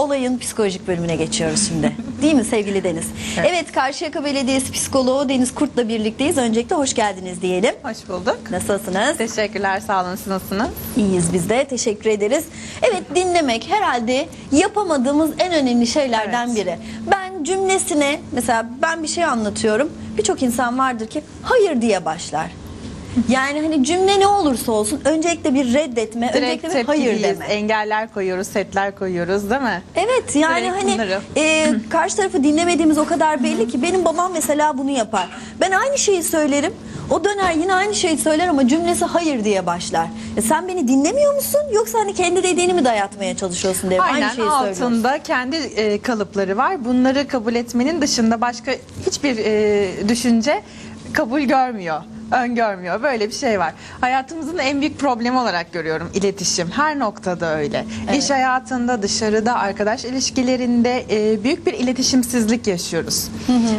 Olayın psikolojik bölümüne geçiyoruz şimdi. Değil mi sevgili Deniz? Evet, Karşıyaka Belediyesi psikoloğu Deniz Kurt'la birlikteyiz. Öncelikle hoş geldiniz diyelim. Hoş bulduk. Nasılsınız? Teşekkürler, sağ olun. Siz nasılsınız? İyiyiz biz de. Teşekkür ederiz. Evet dinlemek herhalde yapamadığımız en önemli şeylerden Evet. biri. Ben cümlesine mesela ben bir şey anlatıyorum. Birçok insan vardır ki hayır diye başlar. Yani hani cümle ne olursa olsun öncelikle bir reddetme, Direkt öncelikle bir hayır tepkiliyiz, deme. engeller koyuyoruz, setler koyuyoruz değil mi? Evet yani Direkt hani bunları. e, karşı tarafı dinlemediğimiz o kadar belli ki benim babam mesela bunu yapar. Ben aynı şeyi söylerim. O döner yine aynı şeyi söyler ama cümlesi hayır diye başlar. E sen beni dinlemiyor musun yoksa hani kendi dediğini mi dayatmaya çalışıyorsun diye Aynen aynı şeyi söylüyorsun. altında kendi e, kalıpları var. Bunları kabul etmenin dışında başka hiçbir e, düşünce kabul görmüyor. Öngörmüyor. Böyle bir şey var. Hayatımızın en büyük problemi olarak görüyorum iletişim. Her noktada öyle. İş hayatında, dışarıda, arkadaş ilişkilerinde e, büyük bir iletişimsizlik yaşıyoruz.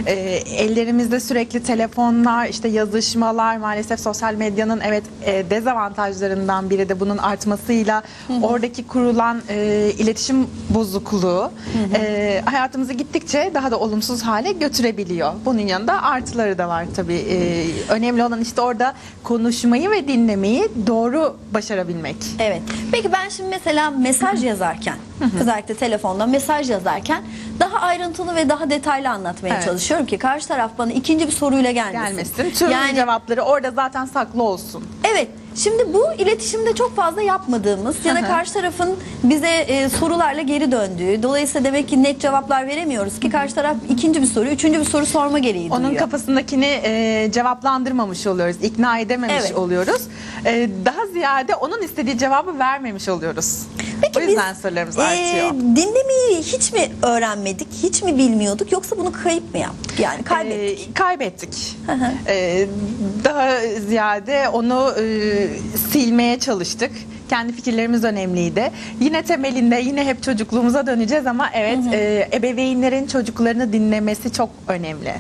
E, ellerimizde sürekli telefonlar, işte yazışmalar, maalesef sosyal medyanın evet e, dezavantajlarından biri de bunun artmasıyla oradaki kurulan e, iletişim bozukluğu e, hayatımızı gittikçe daha da olumsuz hale götürebiliyor. Bunun yanında artıları da var tabii. E, önemli olan işte orada konuşmayı ve dinlemeyi doğru başarabilmek. Evet. Peki ben şimdi mesela mesaj yazarken, özellikle telefonda mesaj yazarken daha ayrıntılı ve daha detaylı anlatmaya Evet. çalışıyorum ki karşı taraf bana ikinci bir soruyla gelmesin. Gelmesin. Tüm Yani cevapları orada zaten saklı olsun. Evet. Şimdi bu iletişimde çok fazla yapmadığımız ya da karşı tarafın bize e, sorularla geri döndüğü. Dolayısıyla demek ki net cevaplar veremiyoruz ki karşı taraf ikinci bir soru, üçüncü bir soru sorma gereği Onun duyuyor. kafasındakini e, cevaplandırmamış oluyoruz, ikna edememiş Evet. oluyoruz. E, daha ziyade onun istediği cevabı vermemiş oluyoruz. Peki o yüzden biz, sorularımız e, artıyor. dinlemeyi hiç mi öğrenmedik, hiç mi bilmiyorduk yoksa bunu kayıp mı yaptık? Yani kaybettik. E, kaybettik. Hı hı. E, daha ziyade onu e, silmeye çalıştık. Kendi fikirlerimiz önemliydi. Yine temelinde yine hep çocukluğumuza döneceğiz ama evet e, ebeveynlerin çocuklarını dinlemesi çok önemli.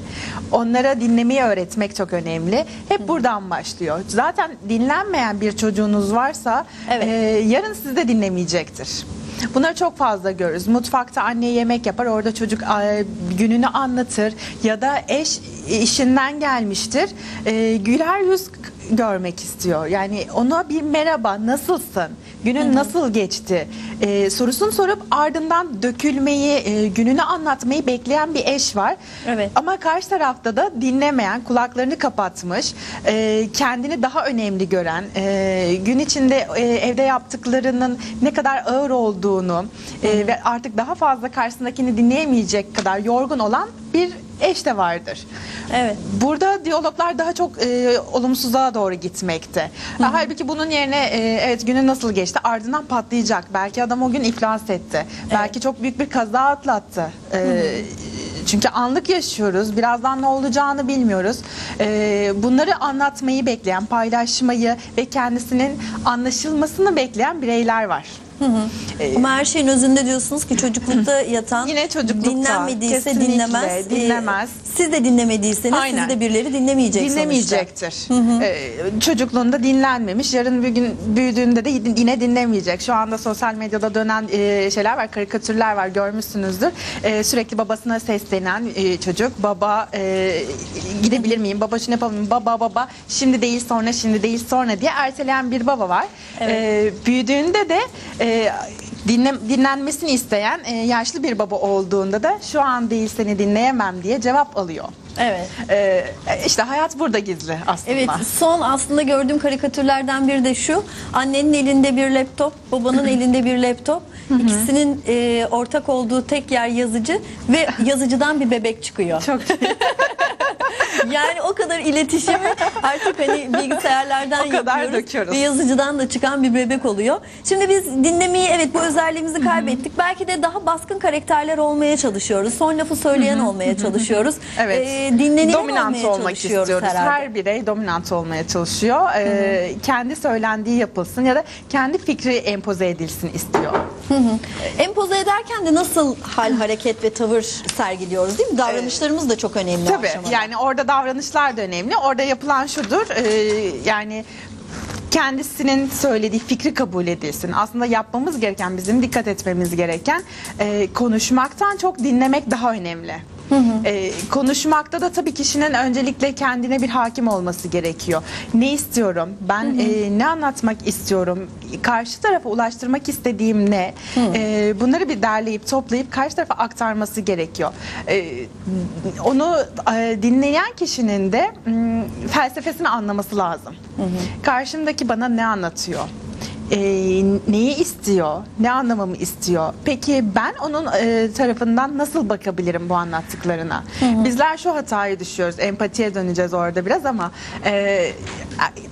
Onlara dinlemeyi öğretmek çok önemli. Hep buradan başlıyor. Zaten dinlenmeyen bir çocuğunuz varsa Evet. e, yarın sizi de dinlemeyecektir. Bunları çok fazla görürüz. Mutfakta anne yemek yapar, orada çocuk e, gününü anlatır ya da eş işinden gelmiştir. E, güler yüz görmek istiyor. Yani ona bir merhaba, nasılsın? Günün nasıl geçti? E, sorusunu sorup ardından dökülmeyi, e, gününü anlatmayı bekleyen bir eş var. Evet. Ama karşı tarafta da dinlemeyen, kulaklarını kapatmış, e, kendini daha önemli gören, e, gün içinde e, evde yaptıklarının ne kadar ağır olduğunu e, ve artık daha fazla karşısındakini dinleyemeyecek kadar yorgun olan bir eş de vardır. Evet. Burada diyaloglar daha çok e, olumsuza doğru gitmekte. Halbuki bunun yerine e, evet günün nasıl geçti ardından patlayacak. Belki adam o gün iflas etti. Belki çok büyük bir kaza atlattı. E, çünkü anlık yaşıyoruz. Birazdan ne olacağını bilmiyoruz. E, bunları anlatmayı bekleyen, paylaşmayı ve kendisinin anlaşılmasını bekleyen bireyler var. E, Ama her şeyin özünde diyorsunuz ki çocuklukta yatan Yine çocuklukta, dinlenmediyse dinlemez. dinlemez. Siz de dinlemediyseniz Aynen. siz de birileri dinlemeyecek dinlemeyecektir. Ee, çocukluğunda dinlenmemiş. Yarın bir gün büyüdüğünde de yine dinlemeyecek. Şu anda sosyal medyada dönen e, şeyler var, karikatürler var görmüşsünüzdür. Ee, sürekli babasına seslenen e, çocuk. Baba e, gidebilir miyim? Baba şunu yapalım mı? Baba baba şimdi değil sonra şimdi değil sonra diye erteleyen bir baba var. Evet. Ee, büyüdüğünde de e, dinle, dinlenmesini isteyen e, yaşlı bir baba olduğunda da şu an değil seni dinleyemem diye cevap alıyor. Evet. Ee, işte hayat burada gizli aslında. Evet son aslında gördüğüm karikatürlerden biri de şu. Annenin elinde bir laptop, babanın elinde bir laptop. İkisinin e, ortak olduğu tek yer yazıcı ve yazıcıdan bir bebek çıkıyor. Çok Yani o kadar iletişimi artık hani bilgisayarlardan O kadar yapıyoruz. döküyoruz. Ve yazıcıdan da çıkan bir bebek oluyor. Şimdi biz dinlemeyi evet bu özelliğimizi kaybettik. Belki de daha baskın karakterler olmaya çalışıyoruz. Son lafı söyleyen olmaya çalışıyoruz. Evet. Ee, dinlenilen dominant olmaya olmak çalışıyoruz istiyoruz. herhalde. Her birey dominant olmaya çalışıyor. Ee, kendi söylendiği yapılsın ya da kendi fikri empoze edilsin istiyor. Empoze ederken de nasıl hal, hareket ve tavır sergiliyoruz değil mi? Davranışlarımız da çok önemli. Tabii aşamada. yani orada davranışlar da önemli. Orada yapılan şudur. e, yani kendisinin söylediği fikri kabul edilsin. Aslında yapmamız gereken, bizim dikkat etmemiz gereken e, konuşmaktan çok dinlemek daha önemli. E, konuşmakta da tabii kişinin öncelikle kendine bir hakim olması gerekiyor. Ne istiyorum? Ben e, ne anlatmak istiyorum? Karşı tarafa ulaştırmak istediğim ne? E, bunları bir derleyip toplayıp karşı tarafa aktarması gerekiyor. E, onu e, dinleyen kişinin de m, felsefesini anlaması lazım. Karşımdaki bana ne anlatıyor? E, neyi istiyor, ne anlamamı istiyor. Peki ben onun e, tarafından nasıl bakabilirim bu anlattıklarına? Bizler şu hatayı düşüyoruz. Empatiye döneceğiz orada biraz ama e,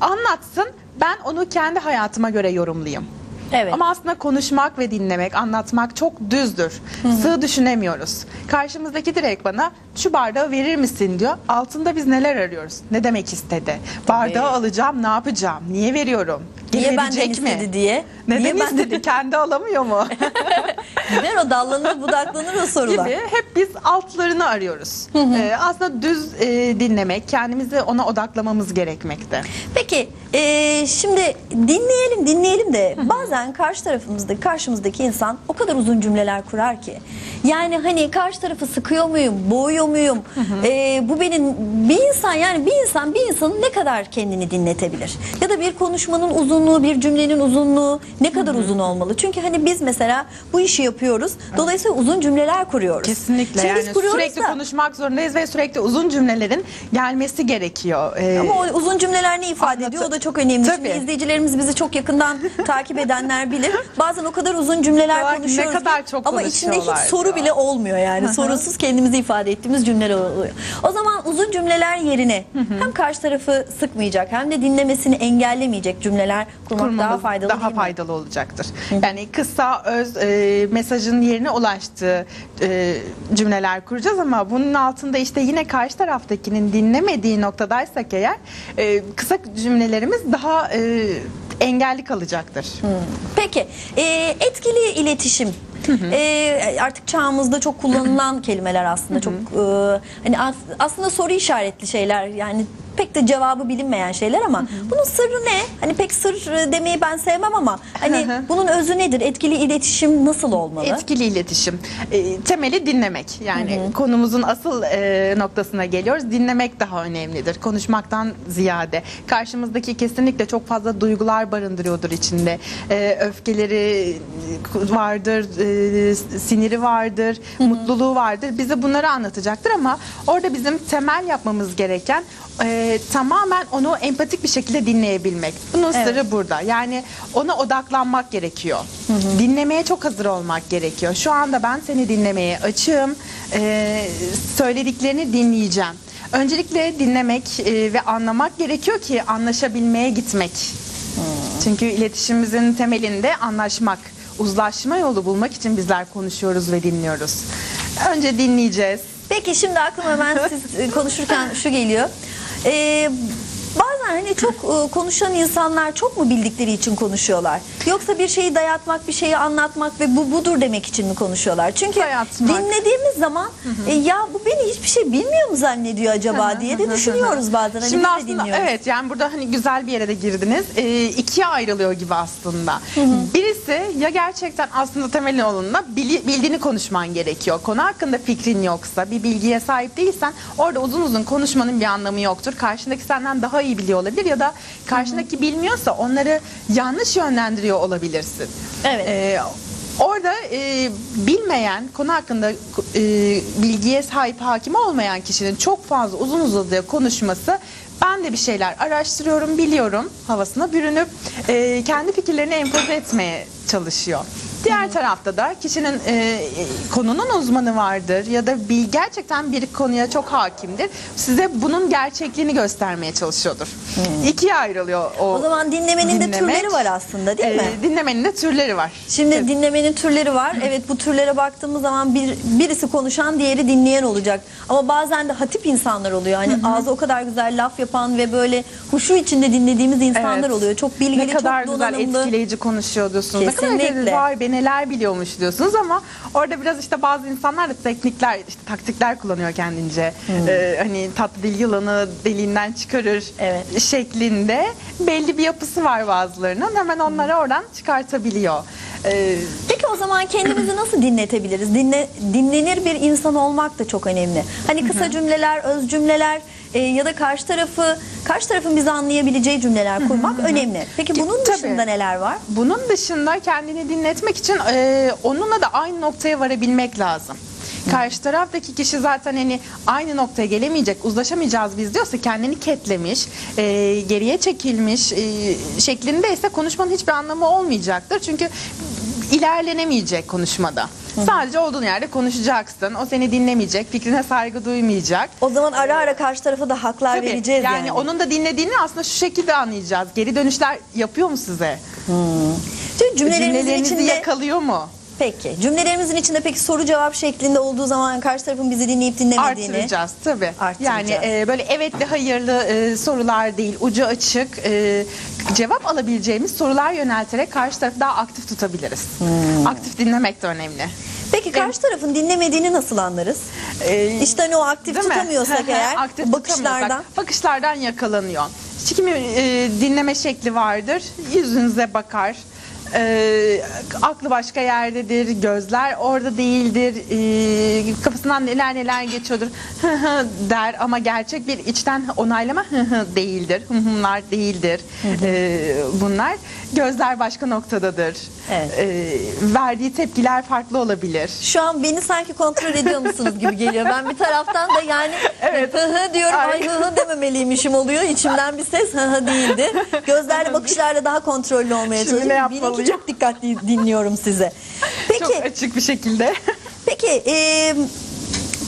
anlatsın. Ben onu kendi hayatıma göre yorumlayayım. Evet. Ama aslında konuşmak ve dinlemek, anlatmak çok düzdür. Sığ düşünemiyoruz. Karşımızdaki direkt bana şu bardağı verir misin diyor. Altında biz neler arıyoruz? Ne demek istedi? Bardağı alacağım, ne yapacağım? Niye veriyorum? Niye benden mi? istedi diye. Neden Niye ben- istedi? Kendi alamıyor mu? Gider o dallanır budaklanır o sorular. gibi hep biz altlarını arıyoruz. Ee, aslında düz e, dinlemek, kendimizi ona odaklamamız gerekmekte. Peki e, şimdi dinleyelim dinleyelim de bazen karşı tarafımızda karşımızdaki insan o kadar uzun cümleler kurar ki. Yani hani karşı tarafı sıkıyor muyum, boğuyor muyum? E, bu benim bir insan yani bir insan bir insanın ne kadar kendini dinletebilir? Ya da bir konuşmanın uzunluğu, bir cümlenin uzunluğu ne kadar uzun olmalı? Çünkü hani biz mesela bu işi yapıyoruz. Dolayısıyla uzun cümleler kuruyoruz. Kesinlikle Şimdi yani kuruyoruz sürekli da- konuşmak zorundayız ve sürekli uzun cümlelerin gelmesi gerekiyor. Ee, Ama o uzun cümleler ne ifade Anlatı- ediyor? O da çok önemli. Tabii. Şimdi izleyicilerimiz bizi çok yakından takip edenler bilir. Bazen o kadar uzun cümleler ki, konuşuyoruz. ne kadar çok ama içinde hiç soru bile olmuyor yani. Sorusuz kendimizi ifade ettiğimiz cümleler oluyor. O zaman uzun cümleler yerine hem karşı tarafı sıkmayacak hem de dinlemesini engellemeyecek cümleler kurmak kurmamız daha faydalı daha faydalı olacaktır. Yani kısa öz e, mesajın yerine ulaştığı e, cümleler kuracağız ama bunun altında işte yine karşı taraftakinin dinlemediği noktadaysak eğer e, kısa cümlelerimiz daha e, engelli kalacaktır. Peki e, etkili iletişim. E, artık çağımızda çok kullanılan kelimeler aslında çok e, hani as- aslında soru işaretli şeyler yani pek de cevabı bilinmeyen şeyler ama bunun sırrı ne? Hani pek sır e, demeyi ben sevmem ama hani Hı hı. bunun özü nedir? Etkili iletişim nasıl olmalı? Etkili iletişim. E, temeli dinlemek. Yani konumuzun asıl e, noktasına geliyoruz. Dinlemek daha önemlidir. Konuşmaktan ziyade. Karşımızdaki kesinlikle çok fazla duygular barındırıyordur içinde. E, öfkeleri vardır, e, siniri vardır, mutluluğu vardır. Bize bunları anlatacaktır ama orada bizim temel yapmamız gereken e, tamamen onu empatik bir şekilde dinleyebilmek. Bunun Evet. sırrı burada. Yani ona odaklanmak gerekiyor. Dinlemeye çok hazır olmak gerekiyor. Şu anda ben seni dinlemeye açığım. Ee, söylediklerini dinleyeceğim. Öncelikle dinlemek e, ve anlamak gerekiyor ki anlaşabilmeye gitmek. Çünkü iletişimimizin temelinde anlaşmak, uzlaşma yolu bulmak için bizler konuşuyoruz ve dinliyoruz. Önce dinleyeceğiz. Peki şimdi aklıma hemen siz e, konuşurken şu geliyor. Ee, bazen hani çok e, konuşan insanlar çok mu bildikleri için konuşuyorlar? Yoksa bir şeyi dayatmak, bir şeyi anlatmak ve bu budur demek için mi konuşuyorlar? Çünkü Dayatmak. dinlediğimiz zaman e, ya bu beni hiçbir şey bilmiyor mu zannediyor acaba diye de düşünüyoruz bazen. Hani Şimdi biz de aslında dinliyoruz. evet yani burada hani güzel bir yere de girdiniz. Ee, ikiye ayrılıyor gibi aslında. Birisi ya gerçekten aslında temel bili- bildiğini konuşman gerekiyor. Konu hakkında fikrin yoksa, bir bilgiye sahip değilsen orada uzun uzun konuşmanın bir anlamı yoktur. Karşındaki senden daha iyi biliyor olabilir ya da karşındaki bilmiyorsa onları yanlış yönlendiriyor olabilirsin. Evet. Ee, Orada e, bilmeyen, konu hakkında e, bilgiye sahip, hakim olmayan kişinin çok fazla uzun uzadıya konuşması ben de bir şeyler araştırıyorum, biliyorum havasına bürünüp e, kendi fikirlerini empoze etmeye çalışıyor. Diğer tarafta da kişinin e, konunun uzmanı vardır ya da bil, gerçekten bir konuya çok hakimdir. Size bunun gerçekliğini göstermeye çalışıyordur. İkiye ayrılıyor o O zaman dinlemenin de dinlemek. türleri var aslında değil mi? E, dinlemenin de türleri var. Şimdi dinlemenin türleri var. Evet bu türlere baktığımız zaman bir, birisi konuşan diğeri dinleyen olacak. Ama bazen de hatip insanlar oluyor. Hani ağzı o kadar güzel laf yapan ve böyle huşu içinde dinlediğimiz insanlar Evet. oluyor. Çok bilgili, ne kadar çok güzel donanımlı. etkileyici konuşuyor diyorsunuz. Ne kadar Kesinlikle. etkileyici. Vay benim Neler biliyormuş diyorsunuz ama orada biraz işte bazı insanlar da teknikler, işte taktikler kullanıyor kendince. Ee, hani tatlı dil yılanı deliğinden çıkarır Evet. şeklinde belli bir yapısı var bazılarının. Hemen onları oradan çıkartabiliyor. Ee, Peki o zaman kendimizi nasıl dinletebiliriz? Dinle, dinlenir bir insan olmak da çok önemli. Hani kısa cümleler, öz cümleler e, ya da karşı tarafı karşı tarafın bizi anlayabileceği cümleler kurmak önemli. Peki Ki- bunun tabii. dışında neler var? Bunun dışında kendini dinletmek için e, onunla da aynı noktaya varabilmek lazım. Karşı taraftaki kişi zaten hani aynı noktaya gelemeyecek, uzlaşamayacağız biz diyorsa kendini ketlemiş, e, geriye çekilmiş e, şeklinde ise konuşmanın hiçbir anlamı olmayacaktır. Çünkü ilerlenemeyecek konuşmada. Sadece olduğun yerde konuşacaksın. O seni dinlemeyecek, fikrine saygı duymayacak. O zaman ara ara karşı tarafa da haklar Tabii, vereceğiz yani. yani onun da dinlediğini aslında şu şekilde anlayacağız. Geri dönüşler yapıyor mu size? Cümlelerimizin Cümlelerinizi içinde yakalıyor mu? Peki cümlelerimizin içinde peki soru cevap şeklinde olduğu zaman karşı tarafın bizi dinleyip dinlemediğini Artıracağız tabii. Artıracağız. Yani e, böyle evet ve hayırlı e, sorular değil, ucu açık e, cevap alabileceğimiz sorular yönelterek karşı tarafı daha aktif tutabiliriz. Hmm. Aktif dinlemek de önemli. Peki karşı tarafın dinlemediğini nasıl anlarız? Ee, İşte hani o aktif tutamıyorsak eğer Aktif bakışlardan. bakışlardan yakalanıyor. Kimi e, dinleme şekli vardır. Yüzünüze bakar. E, aklı başka yerdedir. Gözler orada değildir. E, kafasından neler neler geçiyordur. Der ama gerçek bir içten onaylama değildir. Hı hılar değildir. E, bunlar gözler başka noktadadır. Evet. E, verdiği tepkiler farklı olabilir. Şu an beni sanki kontrol ediyor musunuz gibi geliyor. Ben bir taraftan da yani Evet. hı hı diyorum ay Aynen. hı hı dememeliymişim oluyor. İçimden bir ses hı hı değildi. Gözlerle bakışlarla daha kontrollü olmaya Şimdi ne çalışıyorum. Bil ki çok dikkatli dinliyorum size. Peki Çok açık bir şekilde. Peki e,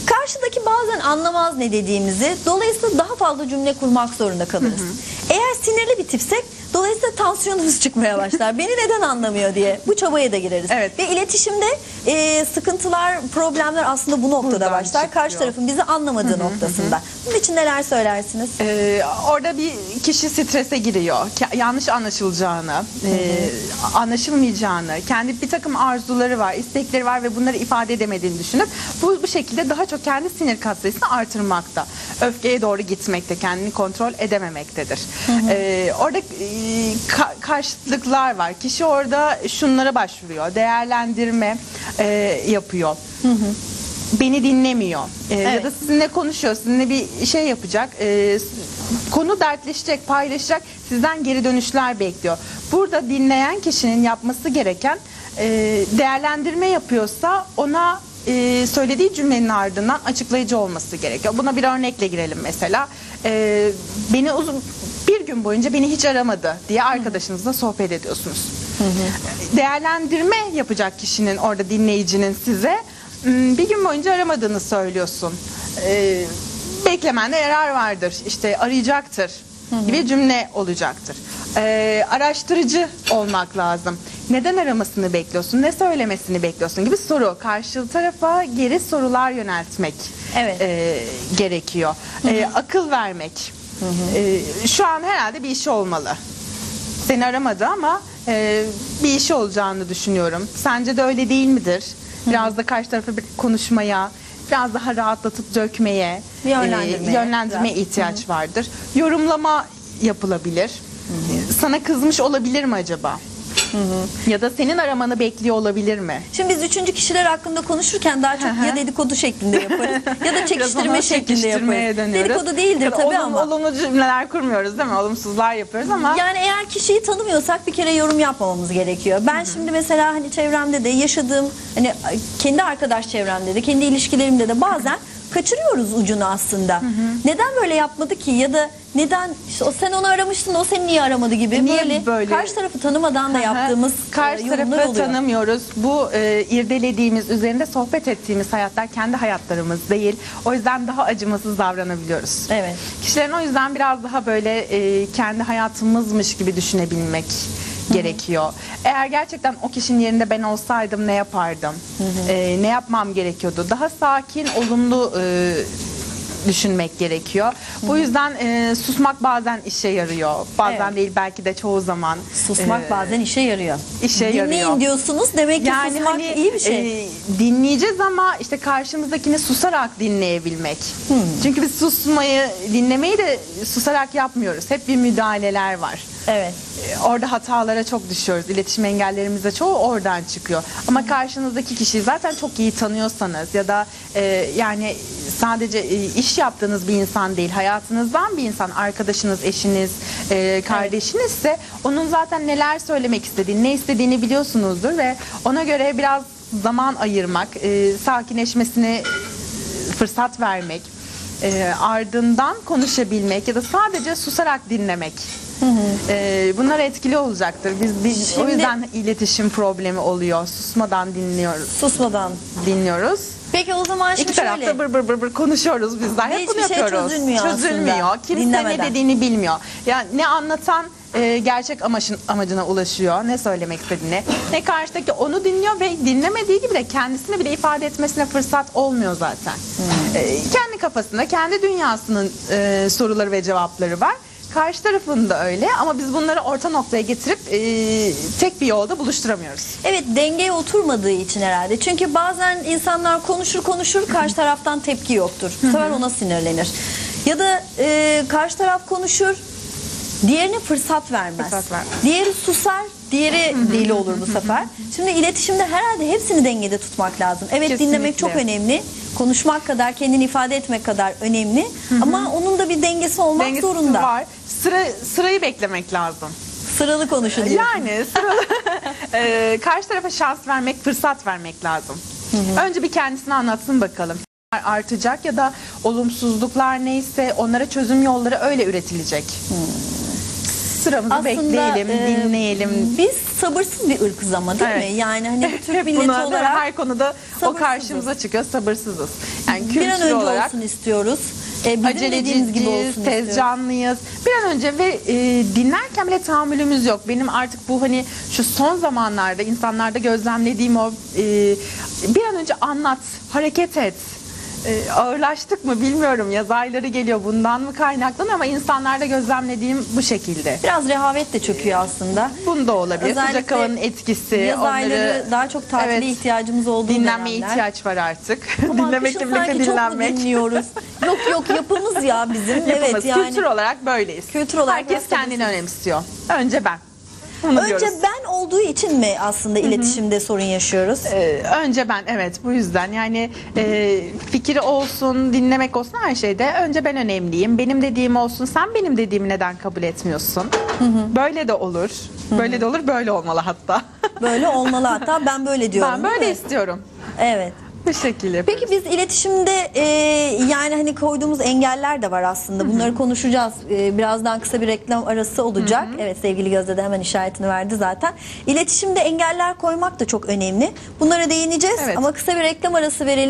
karşıdaki bazen anlamaz ne dediğimizi dolayısıyla daha fazla cümle kurmak zorunda kalırız. Eğer sinirli bir tipsek dolayısıyla tansiyonumuz çıkmaya başlar. Beni neden anlamıyor diye bu çabaya da gireriz. Evet. Ve iletişimde e, sıkıntılar, problemler aslında bu noktada Buradan başlar. Karşı çıkıyor. tarafın bizi anlamadığı noktasında. Bunun için neler söylersiniz? Ee, orada bir kişi strese giriyor. Ke- yanlış anlaşılacağını, e, anlaşılmayacağını, kendi bir takım arzuları var, istekleri var ve bunları ifade edemediğini düşünüp bu, bu şekilde daha çok kendi sinir katsayısını artırmakta. Öfkeye doğru gitmekte, kendini kontrol edememektedir. Ee, orada e, ka- karşıtlıklar var. Kişi orada şunlara başvuruyor. Değerlendirme e, yapıyor. Beni dinlemiyor. Ee, Ya Evet. da sizinle konuşuyor, sizinle bir şey yapacak, e, konu dertleşecek, paylaşacak, sizden geri dönüşler bekliyor. Burada dinleyen kişinin yapması gereken e, değerlendirme yapıyorsa ona e, söylediği cümlenin ardından açıklayıcı olması gerekiyor. Buna bir örnekle girelim mesela. E, beni uzun bir gün boyunca beni hiç aramadı diye arkadaşınızla sohbet ediyorsunuz. Değerlendirme yapacak kişinin orada dinleyicinin size "Hmm, bir gün boyunca aramadığını söylüyorsun. Ee, beklemende yarar vardır. İşte arayacaktır gibi cümle olacaktır. Ee, araştırıcı olmak lazım. Neden aramasını bekliyorsun? Ne söylemesini bekliyorsun gibi soru. Karşı tarafa geri sorular yöneltmek Evet. e, gerekiyor. Ee, akıl vermek. Ee, şu an herhalde bir işi olmalı. Seni aramadı ama e, bir işi olacağını düşünüyorum. Sence de öyle değil midir? Biraz da karşı tarafa bir konuşmaya, biraz daha rahatlatıp dökmeye, yönlendirmeye, e, yönlendirmeye biraz. ihtiyaç vardır. Yorumlama yapılabilir. Sana kızmış olabilir mi acaba? Ya da senin aramanı bekliyor olabilir mi? Şimdi biz üçüncü kişiler hakkında konuşurken daha çok Hı hı. ya dedikodu şeklinde yaparız ya da çekiştirme şeklinde yaparız. dönüyoruz. Dedikodu değildir Ya tabii olum- ama. Olumlu cümleler kurmuyoruz değil mi? Olumsuzlar yapıyoruz ama Yani eğer kişiyi tanımıyorsak bir kere yorum yapmamamız gerekiyor. Ben şimdi mesela hani çevremde de yaşadığım hani kendi arkadaş çevremde de kendi ilişkilerimde de bazen kaçırıyoruz ucunu aslında. Neden böyle yapmadı ki ya da neden işte o sen onu aramıştın o seni niye aramadı gibi Niye böyle, böyle? karşı tarafı tanımadan da yaptığımız karşı e, yorumlar tarafı oluyor. tanımıyoruz. Bu e, irdelediğimiz, üzerinde sohbet ettiğimiz hayatlar kendi hayatlarımız değil. O yüzden daha acımasız davranabiliyoruz. Evet. Kişilerin o yüzden biraz daha böyle e, kendi hayatımızmış gibi düşünebilmek gerekiyor. Eğer gerçekten o kişinin yerinde ben olsaydım ne yapardım? E, ne yapmam gerekiyordu? Daha sakin, olumlu e, düşünmek gerekiyor. Bu yüzden e, susmak bazen işe yarıyor. Bazen Evet. değil belki de çoğu zaman. Susmak e, bazen işe yarıyor. işe Dinleyin yarıyor. diyorsunuz demek ki susmak hani iyi bir şey. e, dinleyeceğiz ama işte karşımızdakini susarak dinleyebilmek. Çünkü biz susmayı, dinlemeyi de susarak yapmıyoruz. Hep bir müdahaleler var. Evet. E, Orada hatalara çok düşüyoruz. İletişim engellerimiz de çoğu oradan çıkıyor. Ama karşınızdaki kişiyi zaten çok iyi tanıyorsanız ya da e, yani sadece e, iş yaptığınız bir insan değil, hayatınızdan bir insan, arkadaşınız, eşiniz, e, kardeşinizse onun zaten neler söylemek istediğini, ne istediğini biliyorsunuzdur ve ona göre biraz zaman ayırmak, e, sakinleşmesine fırsat vermek, e, ardından konuşabilmek ya da sadece susarak dinlemek. E, bunlar etkili olacaktır. Biz, biz o Şimdi- yüzden iletişim problemi oluyor. Susmadan dinliyoruz. Susmadan. Dinliyoruz. Peki o zaman şimdi İki şöyle. tarafta bır bır bır bır konuşuyoruz bizler. Hep Hiçbir bunu şey yapıyoruz. çözülmüyor Çözülmüyor. aslında, Kimse dinlemeden. ne dediğini bilmiyor. Ya ne anlatan e, gerçek amacın, amacına ulaşıyor. Ne söylemek istediğini. Ne karşıdaki onu dinliyor ve dinlemediği gibi de kendisini bile ifade etmesine fırsat olmuyor zaten. Hmm. E, kendi kafasında, kendi dünyasının e, soruları ve cevapları var. Karşı tarafın da öyle ama biz bunları orta noktaya getirip e, tek bir yolda buluşturamıyoruz. Evet dengeye oturmadığı için herhalde. Çünkü bazen insanlar konuşur konuşur karşı taraftan tepki yoktur. Bu sefer ona sinirlenir. Ya da e, karşı taraf konuşur diğerine fırsat vermez. Fırsat vermez. Diğeri susar diğeri deli olur bu sefer. Şimdi iletişimde herhalde hepsini dengede tutmak lazım. Evet Kesinlikle. dinlemek çok önemli. Konuşmak kadar kendini ifade etmek kadar önemli. Ama onun da bir dengesi olmak Dengesi zorunda. var. Sıra, sırayı beklemek lazım. Sıralı konuşun. Yani sıra- Eee, karşı tarafa şans vermek, fırsat vermek lazım. Önce bir kendisini anlatsın bakalım. Artacak ya da olumsuzluklar neyse onlara çözüm yolları öyle üretilecek. Sıramızı bekleyelim, e, dinleyelim. Biz sabırsız bir ırkız ama değil Evet. mi? Yani hani bir Türk milleti buna, olarak her konuda o karşımıza çıkıyor, sabırsızız. Yani bir an önce olarak olsun istiyoruz. E, bizim gibi olsun Aceleciciyiz, istiyoruz. tez canlıyız. Bir an önce ve e, dinlerken bile tahammülümüz yok. Benim artık bu hani şu son zamanlarda insanlarda gözlemlediğim o e, bir an önce anlat, hareket et. E, ağırlaştık mı bilmiyorum. Yaz ayları geliyor bundan mı kaynaklanıyor ama insanlarda gözlemlediğim bu şekilde. Biraz rehavet de çöküyor aslında. Bunda olabilir. Özellikle Sıcak havanın etkisi. Yaz onları- ayları daha çok tatile Evet. ihtiyacımız olduğu Dinlenmeye dönemler. ihtiyaç var artık. Dinlemekle birlikte sanki çok dinlenmek. dinliyoruz? yok yok yapımız ya bizim. Yapımız. Evet yani. Kültür olarak böyleyiz. Kültür olarak Herkes kendini önemsiyor. Önce ben. Bunu Önce diyoruz. ben olduğu için mi aslında iletişimde sorun yaşıyoruz? Ee, önce ben evet bu yüzden. Yani e, fikri olsun dinlemek olsun her şeyde önce ben önemliyim. Benim dediğim olsun sen benim dediğimi neden kabul etmiyorsun? Böyle de olur. Böyle de olur böyle olmalı hatta. Böyle olmalı hatta ben böyle diyorum. ben böyle istiyorum. Evet. bu şekilde Peki biz iletişimde e, yani hani koyduğumuz engeller de var aslında. Bunları konuşacağız. E, birazdan kısa bir reklam arası olacak. Evet sevgili Gözde de hemen işaretini verdi zaten. İletişimde engeller koymak da çok önemli. Bunlara değineceğiz Evet. ama kısa bir reklam arası verelim.